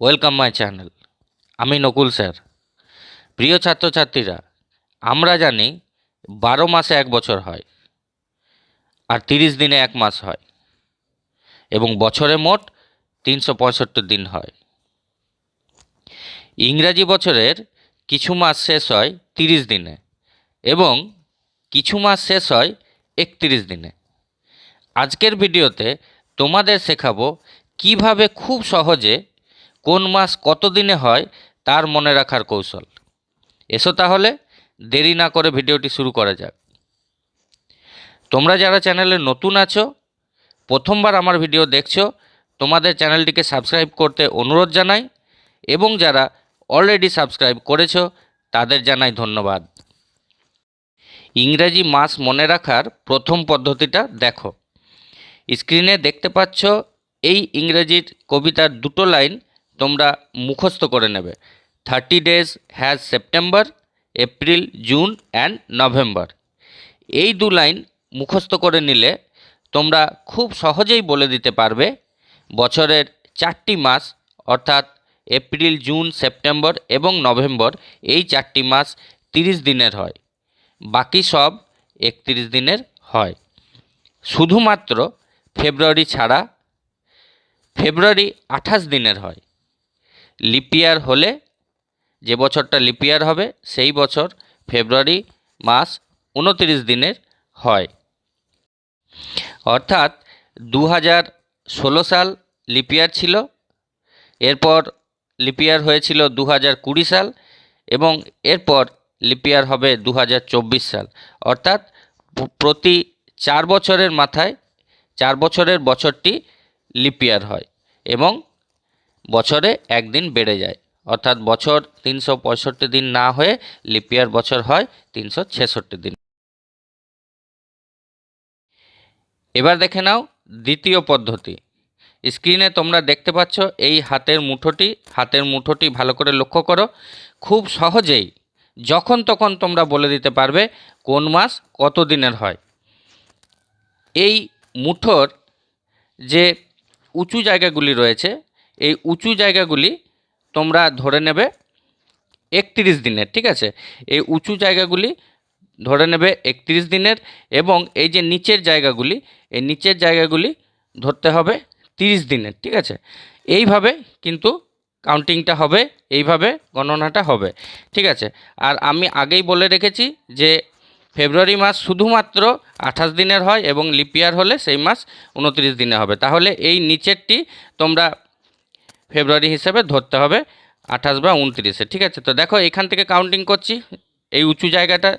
Welcome my channel আমি Nakul sir. প্রিয় ছাত্রছাত্রীরা, আমরা জানি বারো মাসে এক বছর হয় আর তিরিশ দিনে এক মাস হয় এবং বছরে মোট তিনশো পঁয়ষট্টি দিন হয়। ইংরাজি বছরের কিছু মাস শেষ হয় তিরিশ দিনে এবং কিছু মাস শেষ হয় একত্রিশ দিনে। আজকের ভিডিওতে তোমাদের শেখাবো কীভাবে খুব সহজে কোন মাস কত দিনে হয় তার মনে রাখার কৌশল। এসো তাহলে, দেরি না করে ভিডিওটি শুরু করা যাক। তোমরা যারা চ্যানেলে নতুন আছো, প্রথমবার আমার ভিডিও দেখছ, তোমাদের চ্যানেলটিকে সাবস্ক্রাইব করতে অনুরোধ জানাই এবং যারা অলরেডি সাবস্ক্রাইব করেছ, তাদের জানাই ধন্যবাদ। ইংরেজি মাস মনে রাখার প্রথম পদ্ধতিটা দেখো। স্ক্রিনে দেখতে পাচ্ছ, এই ইংরেজির কবিতার দুটো লাইন তোমরা মুখস্থ করে নেবে। Thirty days has September, April, June and November. এই দু লাইন মুখস্থ করে নিলে তোমরা খুব সহজেই বলে দিতে পারবে বছরের চারটি মাস, অর্থাৎ এপ্রিল, জুন, সেপ্টেম্বর এবং নভেম্বর, এই চারটি মাস তিরিশ দিনের হয়। বাকি সব একত্রিশ দিনের হয়। শুধুমাত্র ফেব্রুয়ারি ছাড়া ফেব্রুয়ারি আঠাশ দিনের হয়। লিপিয়ার হলে যে বছরটা লিপিয়ার হবে, সেই বছর ফেব্রুয়ারি মাস উনতিরিশ দিনের হয়। অর্থাৎ দু ষোলো সাল লিপিয়ার ছিল, এরপর লিপিয়ার হয়েছিল দু হাজার কুড়ি সাল এবং এরপর লিপিয়ার হবে দু চব্বিশ সাল। অর্থাৎ প্রতি চার বছরের মাথায় চার বছরের বছরটি লিপিয়ার হয় এবং বছরে একদিন বেড়ে যায়। অর্থাৎ বছর তিনশো পঁয়ষট্টি দিন না হয়ে লিপিয়ার বছর হয় তিনশো ছেষট্টি দিন। এবার দেখে নাও দ্বিতীয় পদ্ধতি। স্ক্রিনে তোমরা দেখতে পাচ্ছ এই হাতের মুঠোটি হাতের মুঠোটি ভালো করে লক্ষ্য করো। খুব সহজেই, যখন তখন তোমরা বলে দিতে পারবে কোন মাস কত দিনের হয়। এই মুঠোর যে উঁচু জায়গাগুলি রয়েছে এই উঁচু জায়গাগুলি তোমরা ধরে নেবে একত্রিশ দিনের, ঠিক আছে? এই উঁচু জায়গাগুলি ধরে নেবে একত্রিশ দিনের এবং এই যে নিচের জায়গাগুলি, এই নিচের জায়গাগুলি ধরতে হবে তিরিশ দিনের, ঠিক আছে? এইভাবে কিন্তু কাউন্টিংটা হবে, এইভাবে গণনাটা হবে, ঠিক আছে? আর আমি আগেই বলে রেখেছি যে ফেব্রুয়ারি মাস শুধুমাত্র আঠাশ দিনের হয় এবং লিপিয়ার হলে সেই মাস উনত্রিশ দিনে হবে। তাহলে এই নিচেরটি তোমরা ফেব্রুয়ারি হিসেবে ধরতে হবে আঠাশ বা উনত্রিশে, ঠিক আছে? তো দেখো এখান থেকে কাউন্টিং করছি, এই উঁচু জায়গাটা,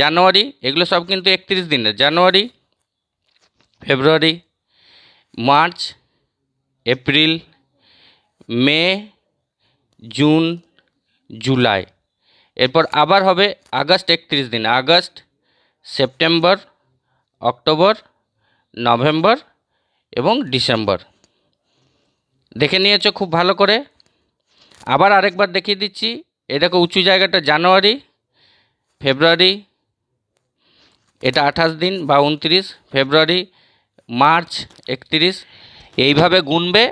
জানুয়ারি, এগুলো সব কিন্তু একত্রিশ দিনের, January, February, March, April, May, June, July, এরপর আবার হবে আগস্ট একত্রিশ দিন, আগস্ট, সেপ্টেম্বর, অক্টোবর, নভেম্বর এবং ডিসেম্বর। দেখে নিয়েছো খুব ভালো করে। আবার আরেকবার দেখিয়ে দিচ্ছি। এই দেখো উঁচু জায়গাটা জানুয়ারি, ফেব্রুয়ারি, এটা আঠাশ দিন বা উনত্রিশ, ফেব্রুয়ারি, মার্চ, একত্রিশ। এইভাবে গুনবে,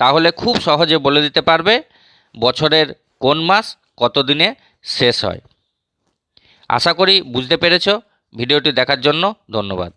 তাহলে খুব সহজে বলে দিতে পারবে বছরের কোন মাস কত দিনে শেষ হয়। আশা করি বুঝতে পেরেছ। ভিডিওটি দেখার জন্য ধন্যবাদ।